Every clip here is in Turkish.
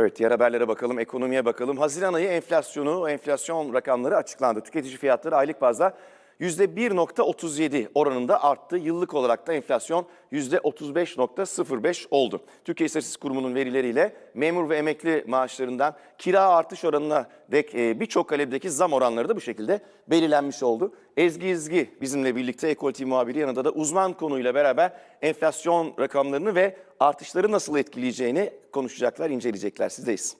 Evet diğer haberlere bakalım, ekonomiye bakalım. Haziran ayı enflasyonu, enflasyon rakamları açıklandı. Tüketici fiyatları aylık bazda %1.37 oranında arttı. Yıllık olarak da enflasyon %35.05 oldu. Türkiye İstatistik Kurumu'nun verileriyle memur ve emekli maaşlarından kira artış oranına dek e, birçok kalemdeki zam oranları da bu şekilde belirlenmiş oldu. Ezgi İzgi bizimle birlikte Ekol TV muhabiri yanında da uzman konuyla beraber enflasyon rakamlarını ve artışları nasıl etkileyeceğini konuşacaklar, inceleyecekler. Sizdeyiz.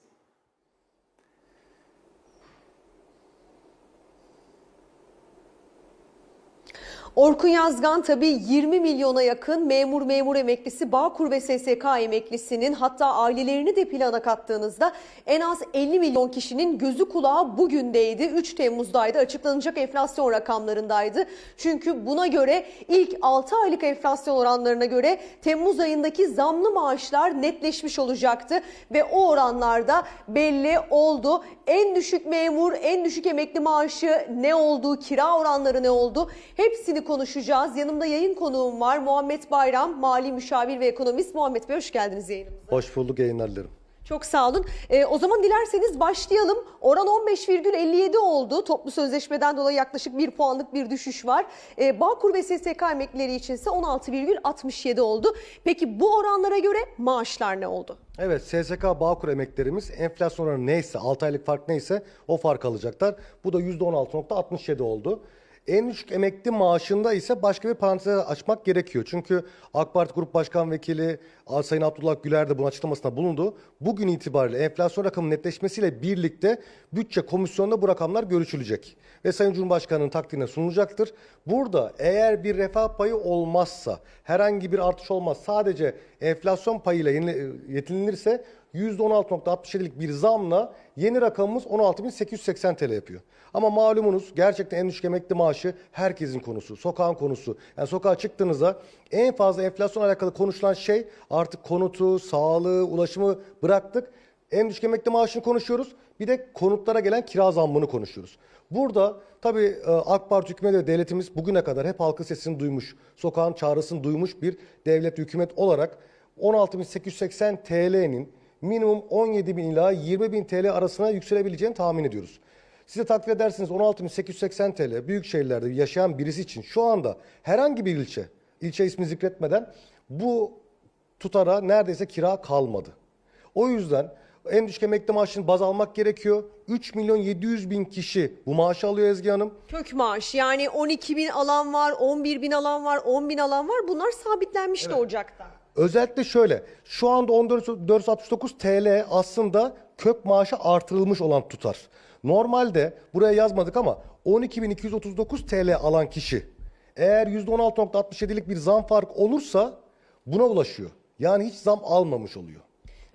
Orkun Yazgan tabii 20 milyona yakın memur memur emeklisi, Bağkur ve SSK emeklisinin hatta ailelerini de plana kattığınızda en az 50 milyon kişinin gözü kulağı bugündeydi. 3 Temmuz'daydı açıklanacak enflasyon rakamlarındaydı. Çünkü buna göre ilk 6 aylık enflasyon oranlarına göre Temmuz ayındaki zamlı maaşlar netleşmiş olacaktı ve o oranlarda belli oldu. En düşük memur, en düşük emekli maaşı ne oldu, kira oranları ne oldu? Hepsini konuşacağız. Yanımda yayın konuğum var. Muhammed Bayram, mali müşavir ve ekonomist. Muhammed Bey hoş geldiniz yayınımıza. Hoş bulduk yayınlar dilerim. Çok sağ olun. Ee, o zaman dilerseniz başlayalım. Oran 15,57 oldu. Toplu sözleşmeden dolayı yaklaşık 1 puanlık bir düşüş var. Ee, Bağkur ve SSK emeklileri içinse 16,67 oldu. Peki bu oranlara göre maaşlar ne oldu? Evet SSK Bağkur emeklerimiz enflasyon oranı neyse 6 aylık fark neyse o fark alacaklar. Bu da %16.67 oldu. En düşük emekli maaşında ise başka bir parantez açmak gerekiyor. Çünkü AK Parti Grup Başkan Vekili Sayın Abdullah Güler de bunun açıklamasında bulundu. Bugün itibariyle enflasyon rakamının netleşmesiyle birlikte bütçe komisyonunda bu rakamlar görüşülecek. Ve Sayın Cumhurbaşkanı'nın takdirine sunulacaktır. Burada eğer bir refah payı olmazsa, herhangi bir artış olmaz sadece enflasyon payıyla yenile- yetilinirse %16.67'lik bir zamla yeni rakamımız 16.880 TL yapıyor. Ama malumunuz gerçekten en düşük emekli maaşı herkesin konusu, sokağın konusu. Yani sokağa çıktığınızda en fazla enflasyon alakalı konuşulan şey artık konutu, sağlığı, ulaşımı bıraktık. En düşük emekli maaşını konuşuyoruz. Bir de konutlara gelen kira zammını konuşuyoruz. Burada tabii e, AK Parti hükümeti ve devletimiz bugüne kadar hep halkın sesini duymuş, sokağın çağrısını duymuş bir devlet hükümet olarak 16.880 TL'nin minimum 17 bin ila 20 bin TL arasına yükselebileceğini tahmin ediyoruz. Size takdir edersiniz 16.880 TL büyük şehirlerde yaşayan birisi için şu anda herhangi bir ilçe, ilçe ismi zikretmeden bu tutara neredeyse kira kalmadı. O yüzden en düşük emekli maaşını baz almak gerekiyor. 3 milyon 700 bin kişi bu maaşı alıyor Ezgi Hanım. Kök maaş yani 12 bin alan var, 11 bin alan var, 10 bin alan var. Bunlar sabitlenmişti Ocak'ta. Özellikle şöyle şu anda 1469 TL aslında kök maaşı artırılmış olan tutar. Normalde buraya yazmadık ama 12.239 TL alan kişi eğer %16.67'lik bir zam fark olursa buna ulaşıyor. Yani hiç zam almamış oluyor.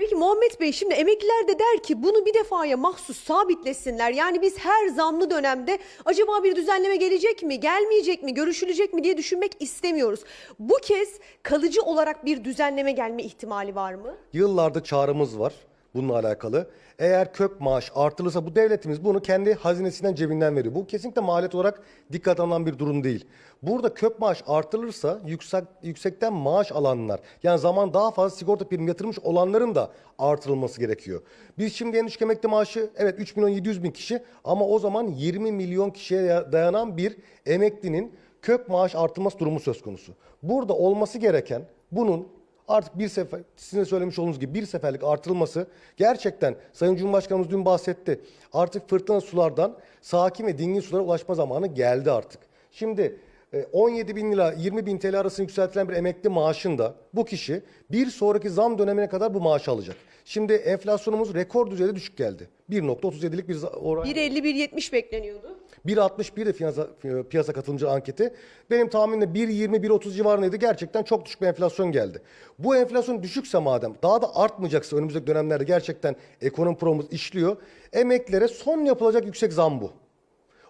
Peki Muhammed Bey şimdi emekliler de der ki bunu bir defaya mahsus sabitlesinler. Yani biz her zamlı dönemde acaba bir düzenleme gelecek mi, gelmeyecek mi, görüşülecek mi diye düşünmek istemiyoruz. Bu kez kalıcı olarak bir düzenleme gelme ihtimali var mı? Yıllarda çağrımız var bununla alakalı. Eğer kök maaş artırılırsa bu devletimiz bunu kendi hazinesinden cebinden veriyor. Bu kesinlikle maliyet olarak dikkat alınan bir durum değil. Burada kök maaş artırılırsa yüksek, yüksekten maaş alanlar yani zaman daha fazla sigorta primi yatırmış olanların da artırılması gerekiyor. Biz şimdi en düşük emekli maaşı evet 3 milyon 700 bin kişi ama o zaman 20 milyon kişiye dayanan bir emeklinin kök maaş artırılması durumu söz konusu. Burada olması gereken bunun artık bir sefer sizin söylemiş olduğunuz gibi bir seferlik artırılması gerçekten Sayın Cumhurbaşkanımız dün bahsetti. Artık fırtına sulardan sakin ve dingin sulara ulaşma zamanı geldi artık. Şimdi e, 17 bin lira 20 bin TL arasında yükseltilen bir emekli maaşında bu kişi bir sonraki zam dönemine kadar bu maaşı alacak. Şimdi enflasyonumuz rekor düzeyde düşük geldi. 1.37'lik bir oran. 1.50-1.70 bekleniyordu. 1.61 de piyasa, piyasa katılımcı anketi. Benim tahminimde 1.20-1.30 civarındaydı. Gerçekten çok düşük bir enflasyon geldi. Bu enflasyon düşükse madem daha da artmayacaksa önümüzdeki dönemlerde gerçekten ekonomi programımız işliyor. Emeklilere son yapılacak yüksek zam bu.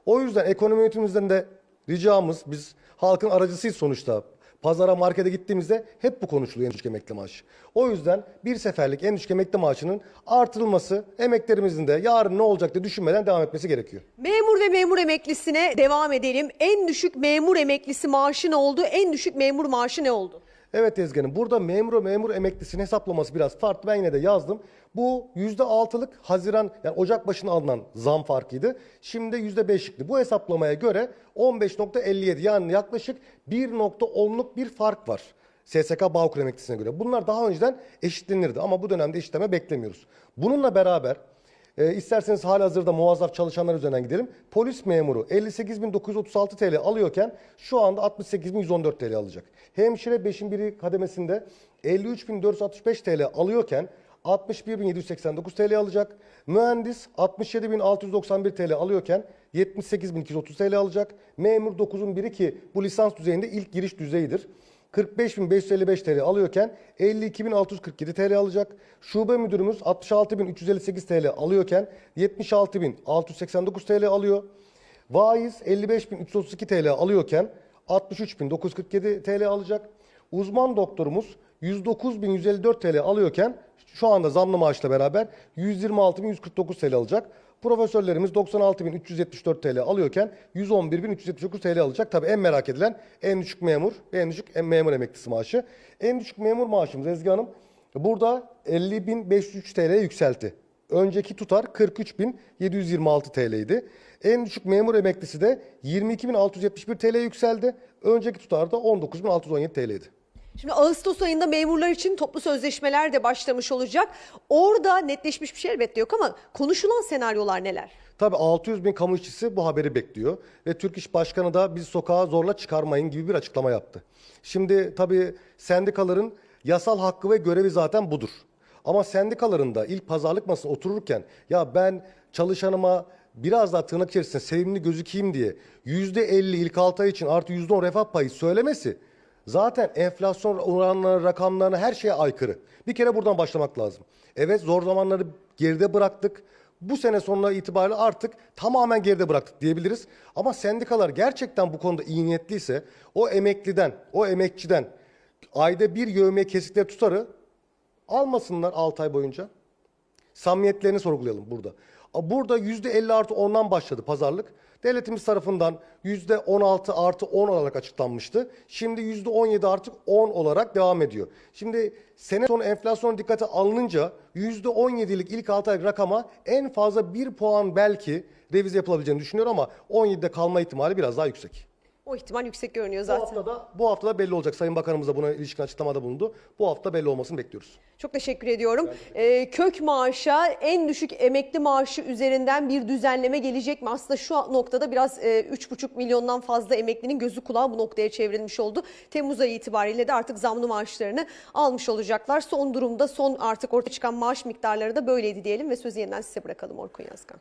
O yüzden ekonomi yönetimimizden de ricamız biz halkın aracısıyız sonuçta. Pazara, markete gittiğimizde hep bu konuşuluyor en düşük emekli maaşı. O yüzden bir seferlik en düşük emekli maaşının artırılması emeklerimizin de yarın ne olacak diye düşünmeden devam etmesi gerekiyor. Memur ve memur emeklisine devam edelim. En düşük memur emeklisi maaşı ne oldu? En düşük memur maaşı ne oldu? Evet Ezgi Hanım, burada memur memur emeklisinin hesaplaması biraz farklı. Ben yine de yazdım. Bu %6'lık Haziran yani Ocak başına alınan zam farkıydı. Şimdi %5'likti. Bu hesaplamaya göre 15.57 yani yaklaşık 1.10'luk bir fark var. SSK Bağkur emeklisine göre. Bunlar daha önceden eşitlenirdi ama bu dönemde eşitleme beklemiyoruz. Bununla beraber e, isterseniz halihazırda muazzaf çalışanlar üzerinden gidelim. Polis memuru 58.936 TL alıyorken şu anda 68.114 TL alacak. Hemşire 5'in biri kademesinde 53.465 TL alıyorken 61.789 TL alacak. Mühendis 67.691 TL alıyorken 78.230 TL alacak. Memur 9'un biri ki bu lisans düzeyinde ilk giriş düzeyidir. 45.555 TL alıyorken 52.647 TL alacak. Şube müdürümüz 66.358 TL alıyorken 76.689 TL alıyor. Vaiz 55.332 TL alıyorken 63.947 TL alacak. Uzman doktorumuz 109.154 TL alıyorken şu anda zamlı maaşla beraber 126.149 TL alacak. Profesörlerimiz 96.374 TL alıyorken 111.379 TL alacak. Tabii en merak edilen en düşük memur en düşük memur emeklisi maaşı. En düşük memur maaşımız Ezgi Hanım burada 50.503 TL yükseltti. Önceki tutar 43.726 TL idi. En düşük memur emeklisi de 22.671 TL yükseldi. Önceki tutar da 19.617 TL'ydi. Şimdi Ağustos ayında memurlar için toplu sözleşmeler de başlamış olacak. Orada netleşmiş bir şey elbette yok ama konuşulan senaryolar neler? Tabii 600 bin kamu işçisi bu haberi bekliyor. Ve Türk İş Başkanı da biz sokağa zorla çıkarmayın gibi bir açıklama yaptı. Şimdi tabii sendikaların yasal hakkı ve görevi zaten budur. Ama sendikaların da ilk pazarlık masasına otururken ya ben çalışanıma biraz daha tırnak içerisinde sevimli gözükeyim diye %50 ilk 6 ay için artı %10 refah payı söylemesi zaten enflasyon oranlarına, rakamlarına her şeye aykırı. Bir kere buradan başlamak lazım. Evet zor zamanları geride bıraktık. Bu sene sonuna itibariyle artık tamamen geride bıraktık diyebiliriz. Ama sendikalar gerçekten bu konuda iyi niyetliyse o emekliden, o emekçiden ayda bir yövmeye kesikleri tutarı almasınlar 6 ay boyunca. Samimiyetlerini sorgulayalım burada. Burada %50 artı 10'dan başladı pazarlık. Devletimiz tarafından %16 artı 10 olarak açıklanmıştı. Şimdi %17 artı 10 olarak devam ediyor. Şimdi sene sonu enflasyon dikkate alınınca %17'lik ilk 6 aylık rakama en fazla 1 puan belki revize yapılabileceğini düşünüyorum ama 17'de kalma ihtimali biraz daha yüksek. O ihtimal yüksek görünüyor Bu zaten. haftada, bu haftada belli olacak. Sayın Bakanımız da buna ilişkin açıklamada bulundu. Bu hafta belli olmasını bekliyoruz. Çok teşekkür ediyorum. Ee, kök maaşa en düşük emekli maaşı üzerinden bir düzenleme gelecek mi? Aslında şu noktada biraz e, 3,5 milyondan fazla emeklinin gözü kulağı bu noktaya çevrilmiş oldu. Temmuz ayı itibariyle de artık zamlı maaşlarını almış olacaklar. Son durumda son artık ortaya çıkan maaş miktarları da böyleydi diyelim ve sözü yeniden size bırakalım Orkun Yazgan.